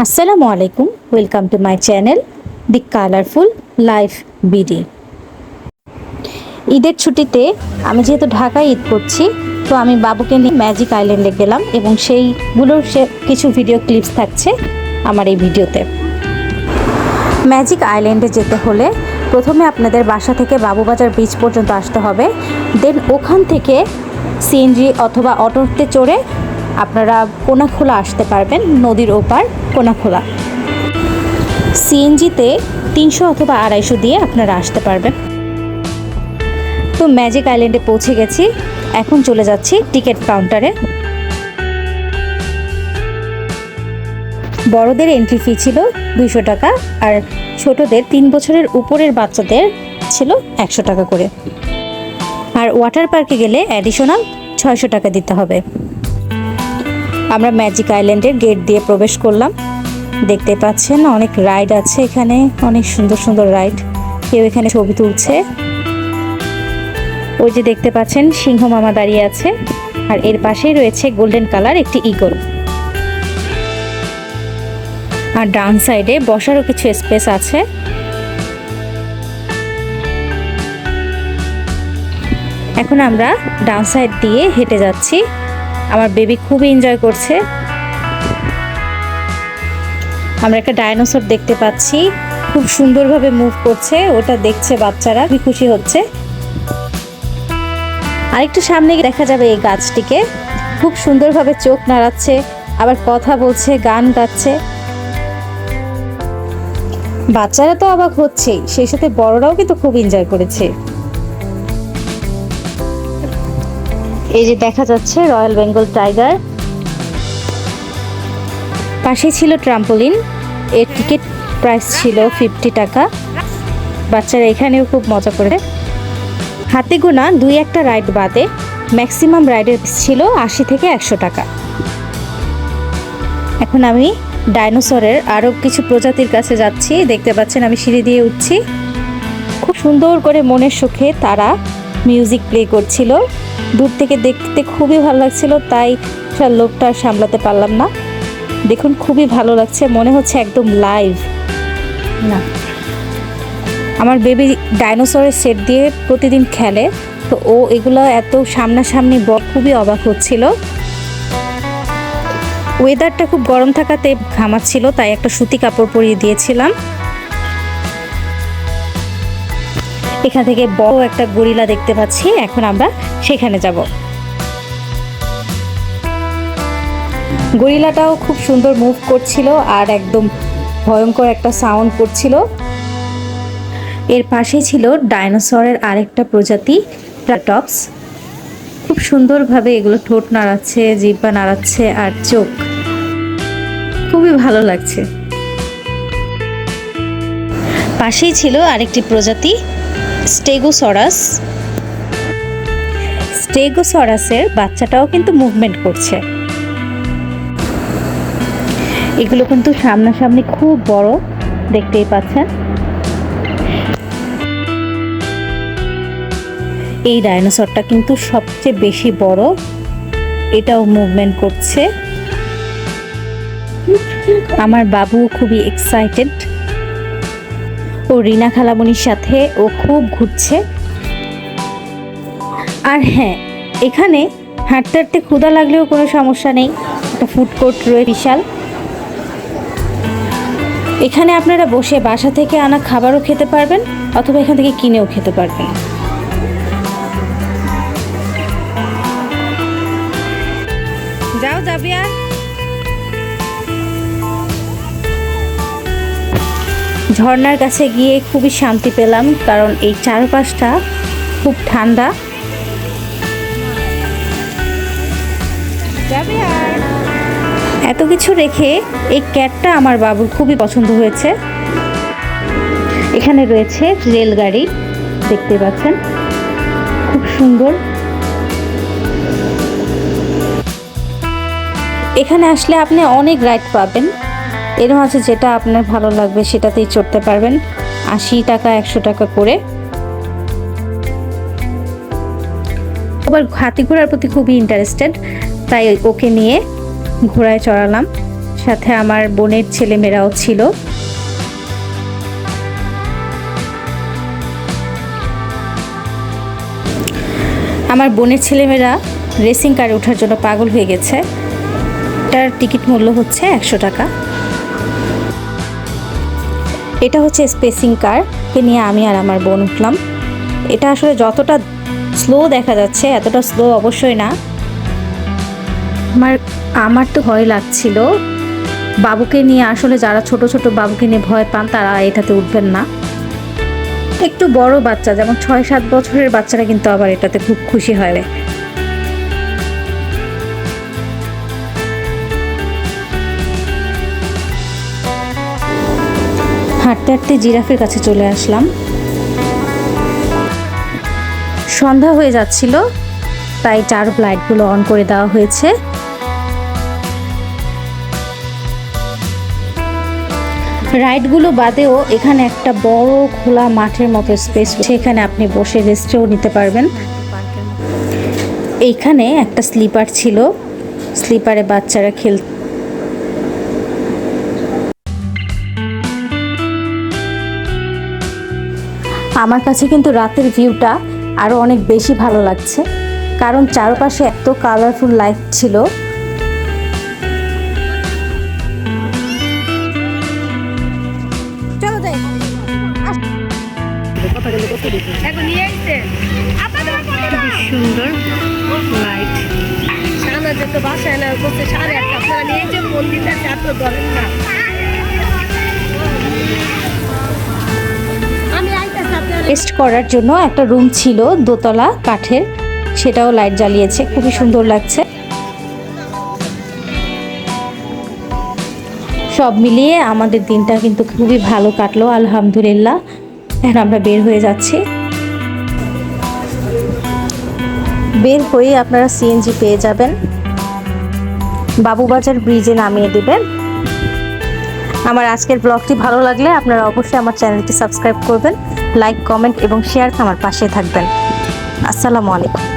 আসসালামু আলাইকুম welcome to my channel the colourful life BD ঈদের ছুটিতে আমি যেহেতু ঢাকায় ঈদ করছি, তো আমি বাবুকে নিয়ে ম্যাজিক আইল্যান্ডে গেলাম এবং সেইগুলোর সে কিছু ভিডিও ক্লিপস থাকছে আমার এই ভিডিওতে। ম্যাজিক আইল্যান্ডে যেতে হলে প্রথমে আপনাদের বাসা থেকে বাবুবাজার বিচ পর্যন্ত আসতে হবে দেন ওখান থেকে সিএনজি অথবা অটোতে চড়ে আপনারা কোনাখোলা আসতে পারবেন নদীর ওপার কোনাখোলা। সিএনজিতে তিনশো অথবা আড়াইশো দিয়ে আপনারা আসতে পারবেন। তো ম্যাজিক আইল্যান্ডে পৌঁছে গেছি। এখন চলে যাচ্ছি টিকিট কাউন্টারে। বড়দের এন্ট্রি ফি ছিল দুইশো টাকা আর ছোটদের তিন বছরের উপরের বাচ্চাদের ছিল একশো টাকা করে। আর ওয়াটার পার্কে গেলে অ্যাডিশনাল ছয়শো টাকা দিতে হবে। আমরা ম্যাজিক আইল্যান্ডের গেট দিয়ে প্রবেশ করলাম। দেখতে পাচ্ছেন অনেক রাইড আছে এখানে, অনেক সুন্দর সুন্দর রাইড কেউ এখানে ছবি তুলছে। ওই যে দেখতে পাচ্ছেন সিংহ মামা দাঁড়িয়ে আছে, আর এর পাশেই রয়েছে গোল্ডেন কালার একটি ইগল আর ডান সাইডে বসারও কিছু স্পেস আছে। এখন আমরা ডান সাইড দিয়ে হেঁটে যাচ্ছি। আমার বেবি খুবই এনজয় করছে। আমরা একটা ডায়নোসর দেখতে পাচ্ছি, খুব সুন্দরভাবে মুভ করছে, ওটা দেখছে বাচ্চারা, খুবই খুশি হচ্ছে। আরেকটু সামনে দেখা যাবে এই গাছটিকে, খুব সুন্দরভাবে চোখ নাড়াচ্ছে, আবার কথা বলছে, গান গাচ্ছে। বাচ্চারা তো অবাক হচ্ছেই, সেই সাথে বড়রাও কিন্তু খুব এনজয় করেছে। এই যে দেখা যাচ্ছে রয়্যাল বেঙ্গল টাইগার। পাশে ছিল ট্রাম্পোলিন। এর টিকিট প্রাইস ছিল ফিফটি টাকা। বাচ্চারা এখানেও খুব মজা করে হাতে গোনা দুই একটা রাইড বাদে ম্যাক্সিমাম রাইডের ছিল আশি থেকে একশো টাকা। এখন আমি ডাইনোসরের আরও কিছু প্রজাতির কাছে যাচ্ছি। দেখতে পাচ্ছেন আমি সিঁড়ি দিয়ে উঠছি। খুব সুন্দর করে মনের সুখে তারা মিউজিক প্লে করছিল। দূর থেকে দেখতে খুবই ভালো লাগছিল, তাই লোকটা সামলাতে পারলাম না। দেখুন, খুবই ভালো লাগছে, মনে হচ্ছে একদম লাইভ না। আমার বেবি ডাইনোসরের সেট দিয়ে প্রতিদিন খেলে, তো ও এগুলো এত সামনাসামনি ব- খুবই অবাক হচ্ছিল। ওয়েদারটা খুব গরম থাকাতে ঘামাচ্ছিল, তাই একটা সুতি কাপড় পরিয়ে দিয়েছিলাম। এখান থেকে বড় একটা গরিলা দেখতে পাচ্ছি, এখন আমরা সেখানে যাব। গরিলাটাও খুব সুন্দর মুভ করছিল আর একদম ভয়ঙ্কর একটা সাউন্ড করছিল। এর পাশে ছিল ডাইনোসরের আরেকটা প্রজাতি ট্রাটপস খুব সুন্দরভাবে এগুলো ঠোঁট নাড়াচ্ছে জিব্বা নাড়াচ্ছে আর চোখ। খুবই ভালো লাগছে। পাশেই ছিল আরেকটি প্রজাতি স্টেগোসরাস। স্টেগোসরাসের বাচ্চাটাও কিন্তু মুভমেন্ট করছে। এগুলো কিন্তু সামনাসামনি খুব বড়, দেখতেই পাচ্ছেন। এই ডাইনোসরটা কিন্তু সবচেয়ে বেশি বড়, এটাও মুভমেন্ট করছে। আমার বাবু খুবই এক্সাইটেড ও রিনা খালামনির সাথে ও খুব ঘুরছে। আর হ্যাঁ এখানে হাঁটতে হাঁটতে ক্ষুধা লাগলেও কোনো সমস্যা নেই। একটা ফুড কোর্ট রয়ে বিশাল। এখানে আপনারা বসে বাসা থেকে আনা খাবারও খেতে পারবেন, অথবা এখান থেকে কিনেও খেতে পারবেন। যাও যাবি আর ঝর্ণার কাছে গিয়ে খুবই শান্তি পেলাম, কারণ এই চারপাশটা খুব ঠান্ডা। এত কিছু রেখে এই ক্যাটটা আমার বাবুর খুবই পছন্দ হয়েছে। এখানে রয়েছে রেলগাড়ি, দেখতে পাচ্ছেন। খুব সুন্দর। এখানে আসলে আপনি অনেক রাইড পাবেন। এর মাঝে যেটা আপনার ভালো লাগবে, সেটাতেই চড়তে পারবেন। আশি টাকা, একশো টাকা করে। আবার হাতি ঘোড়ার প্রতি খুবই ইন্টারেস্টেড তাই ওকে নিয়ে ঘোড়ায় চড়ালাম। সাথে আমার বোনের ছেলেমেয়েরাও ছিল। আমার বোনের ছেলেমেয়েরা রেসিং কারে ওঠার জন্য পাগল হয়ে গেছে। এটার টিকিট মূল্য হচ্ছে একশো টাকা। এটা হচ্ছে স্পেসিং কার নিয়ে আমি আর আমার বোন উঠলাম। এটা আসলে যতটা স্লো দেখা যাচ্ছে, এতটা স্লো অবশ্যই না। আমার আমার তো ভয় লাগছিল। বাবুকে নিয়ে আসলে যারা ছোট ছোট বাবুকে নিয়ে ভয় পান, তারা এটাতে উঠবেন না। একটু বড় বাচ্চা, যেমন ছয়, সাত বছরের বাচ্চারা কিন্তু আবার এটাতে খুব খুশি হয়। হাঁটতে হাঁটতে জিরাফের কাছে চলে আসলাম। সন্ধ্যা হয়ে যাচ্ছিল, তাই চার লাইটগুলো অন করে দেওয়া হয়েছে। রাইডগুলো বাদেও এখানে একটা বড় খোলা মাঠের মতো স্পেস সেখানে আপনি বসে রেস্টও নিতে পারবেন। এইখানে একটা স্লিপার ছিল। স্লিপারে বাচ্চারা খেল আমার কাছে কিন্তু রাতের ভিউটা আরও অনেক বেশি ভালো লাগছে। কারণ চারপাশে এত কালারফুল লাইট ছিল। এখন নিয়ে আসছে সুন্দর লাইট যে বাসায় না করছে সাড়ে আটটা আপনারা নিয়ে যে আর ধরেন না টেস্ট করার জন্য একটা রুম ছিল দোতলা কাঠের। সেটাও লাইট জ্বালিয়েছে, খুবই সুন্দর লাগছে। সব মিলিয়ে আমাদের দিনটা কিন্তু খুবই ভালো কাটলো, আলহামদুলিল্লাহ। এখন আমরা বের হয়ে যাচ্ছি। বের হয়ে আপনারা সিএনজি পেয়ে যাবেন। বাবুবাজার ব্রিজে নামিয়ে দেবেন। আমার আজকের ব্লগটি ভালো লাগলে আপনারা অবশ্যই আমার চ্যানেলটি সাবস্ক্রাইব করবেন লাইক কমেন্ট এবং শেয়ার আমার পাশে থাকবেন। আসসালামু আলাইকুম।